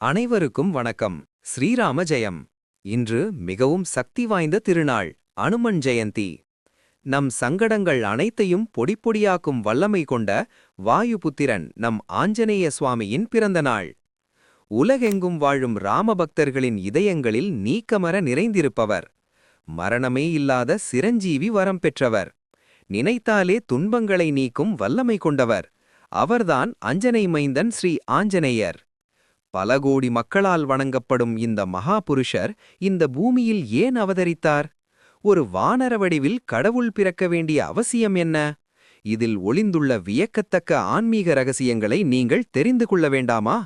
அனைவருக்கும் வணக்கம். ஸ்ரீராம ஜெயம். இன்று மிகவும் சக்தி வாய்ந்த திருநாள் அனுமன் ஜெயந்தி. நம் சங்கடங்கள் அனைத்தையும் பொடிப்பொடியாக்கும் வல்லமை கொண்ட வாயுபுத்திரன் நம் ஆஞ்சநேய சுவாமியின் பிறந்த நாள். உலகெங்கும் வாழும் ராமபக்தர்களின் இதயங்களில் நீக்கமர நிறைந்திருப்பவர். மரணமே இல்லாத சிரஞ்சீவி வரம் பெற்றவர். நினைத்தாலே துன்பங்களை நீக்கும் வல்லமை கொண்டவர். அவர்தான் அஞ்சனை மைந்தன் ஸ்ரீ ஆஞ்சநேயர். பல கோடி மக்களால் வணங்கப்படும் இந்த மகாபுருஷர் இந்த பூமியில் ஏன் அவதரித்தார்? ஒரு வானர வடிவில் கடவுள் பிறக்க வேண்டிய அவசியம் என்ன? இதில் ஒளிந்துள்ள வியக்கத்தக்க ஆன்மீக ரகசியங்களை நீங்கள் தெரிந்து கொள்ள வேண்டாமா?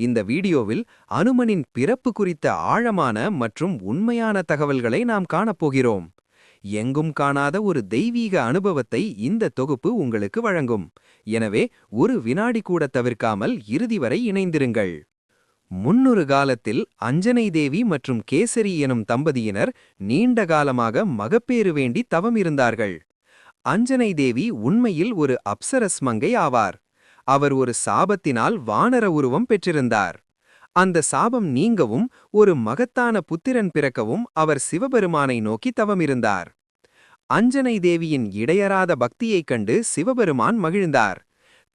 இந்த வீடியோவில் அனுமனின் பிறப்பு குறித்த ஆழமான மற்றும் உண்மையான தகவல்களை நாம் காணப்போகிறோம் எங்கும் காணாத ஒரு தெய்வீக அனுபவத்தை இந்த தொகுப்பு உங்களுக்கு வழங்கும். எனவே ஒரு வினாடி கூட தவிர்க்காமல் இறுதி வரை இணைந்திருங்கள். முன்னொரு காலத்தில் அஞ்சனை தேவி மற்றும் கேசரி எனும் தம்பதியினர் நீண்ட காலமாக மகப்பேறு வேண்டி தவம் இருந்தார்கள். அஞ்சனை தேவி உண்மையில் ஒரு அப்சரஸ் மங்கை ஆவார். அவர் ஒரு சாபத்தினால் வானர உருவம் பெற்றிருந்தார். அந்த சாபம் நீங்கவும் ஒரு மகத்தான புத்திரன் பிறக்கவும் அவர் சிவபெருமானை நோக்கி தவமிருந்தார் அஞ்சனை தேவியின் இடையறாத பக்தியைக் கண்டு சிவபெருமான் மகிழ்ந்தார்.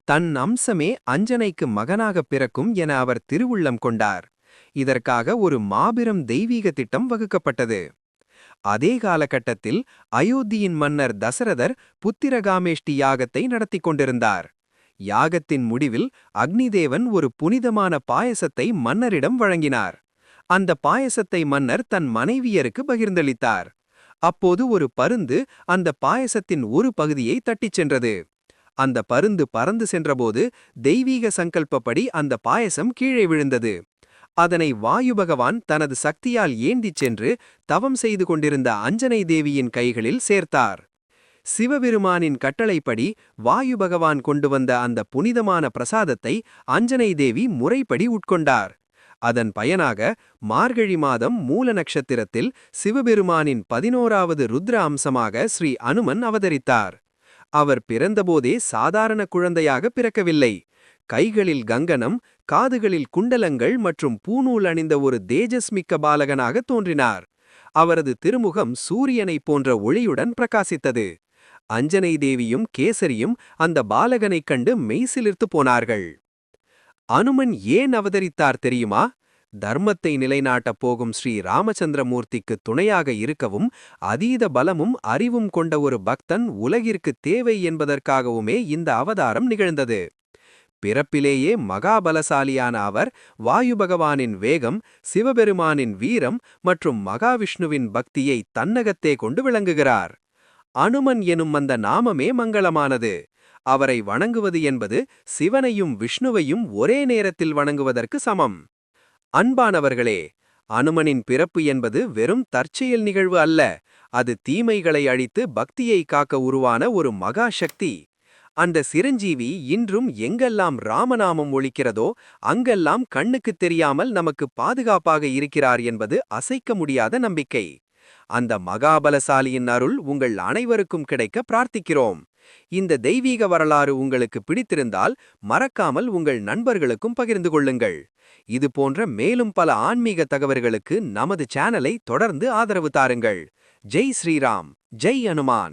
தன் அம்சமே அஞ்சனைக்கு மகனாகப் பிறக்கும் என அவர் திருவுள்ளம் கொண்டார். இதற்காக ஒரு மாபெரும் தெய்வீக திட்டம் வகுக்கப்பட்டது. அதே காலகட்டத்தில் அயோத்தியின் மன்னர் தசரதர் புத்திரகாமேஷ்டி யாகத்தை நடத்தி கொண்டிருந்தார். யாகத்தின் முடிவில் அக்னிதேவன் ஒரு புனிதமான பாயசத்தை மன்னரிடம் வழங்கினார். அந்த பாயசத்தை மன்னர் தன் மனைவியருக்கு பகிர்ந்தளித்தார். அப்போது ஒரு பருந்து அந்த பாயசத்தின் ஒரு பகுதியை தட்டிச் சென்றது. அந்த பருந்து பறந்து சென்றபோது தெய்வீக சங்கல்பப்படி அந்த பாயசம் கீழே விழுந்தது. அதனை வாயு பகவான் தனது சக்தியால் ஏந்திச் சென்று தவம் செய்து கொண்டிருந்த அஞ்சனை தேவியின் கைகளில் சேர்த்தார். சிவபெருமானின் கட்டளைப்படி வாயு பகவான் கொண்டு வந்த அந்த புனிதமான பிரசாதத்தை அஞ்சனை தேவி முறைப்படி உட்கொண்டார். அதன் பயனாக மார்கழி மாதம் மூல நட்சத்திரத்தில் சிவபெருமானின் பதினோராவது ருத்ர அம்சமாக ஸ்ரீ அனுமன் அவதரித்தார். அவர் பிறந்தபோதே சாதாரண குழந்தையாக பிறக்கவில்லை. கைகளில் கங்கனம் காதுகளில் குண்டலங்கள் மற்றும் பூநூல் அணிந்த ஒரு தேஜஸ்மிக்க பாலகனாக தோன்றினார். அவரது திருமுகம் சூரியனைப் போன்ற ஒளியுடன் பிரகாசித்தது. அஞ்சனை தேவியும் கேசரியும் அந்த பாலகனைக் கண்டு மெய்சிலிர்த்து போனார்கள். அனுமன் ஏன் அவதரித்தார் தெரியுமா? தர்மத்தை நிலைநாட்டப் போகும் ஸ்ரீ ராமச்சந்திரமூர்த்திக்கு துணையாக இருக்கவும் அதீத பலமும் அறிவும் கொண்ட ஒரு பக்தன் உலகிற்கு தேவை என்பதற்காகவுமே இந்த அவதாரம் நிகழ்ந்தது. பிறப்பிலேயே மகாபலசாலியான அவர் வாயு பகவானின் வேகம் சிவபெருமானின் வீரம் மற்றும் மகாவிஷ்ணுவின் பக்தியை தன்னகத்தே கொண்டு விளங்குகிறார். அனுமன் எனும் அந்த நாமமே மங்களமானது. அவரை வணங்குவது என்பது சிவனையும் விஷ்ணுவையும் ஒரே நேரத்தில் வணங்குவதற்கு சமம். அன்பானவர்களே அனுமனின் பிறப்பு என்பது வெறும் தற்செயல் நிகழ்வு அல்ல. அது தீமைகளை அழித்து பக்தியை காக்க உருவான ஒரு மகா சக்தி. அந்த சிரஞ்சீவி இன்றும் எங்கெல்லாம் ராமநாமம் ஒழிக்கிறதோ அங்கெல்லாம் கண்ணுக்குத் தெரியாமல் நமக்கு பாதுகாப்பாக இருக்கிறார் என்பது அசைக்க முடியாத நம்பிக்கை. அந்த மகாபலசாலியின் அருள் உங்கள் அனைவருக்கும் கிடைக்க பிரார்த்திக்கிறோம். இந்த தெய்வீக வரலாறு உங்களுக்கு பிடித்திருந்தால் மறக்காமல் உங்கள் நண்பர்களுக்கும் பகிர்ந்து கொள்ளுங்கள். இது போன்ற மேலும் பல ஆன்மீக தகவல்களுக்கு நமது சேனலை தொடர்ந்து ஆதரவு தாருங்கள். ஜெய் ஸ்ரீராம். ஜெய் அனுமான்.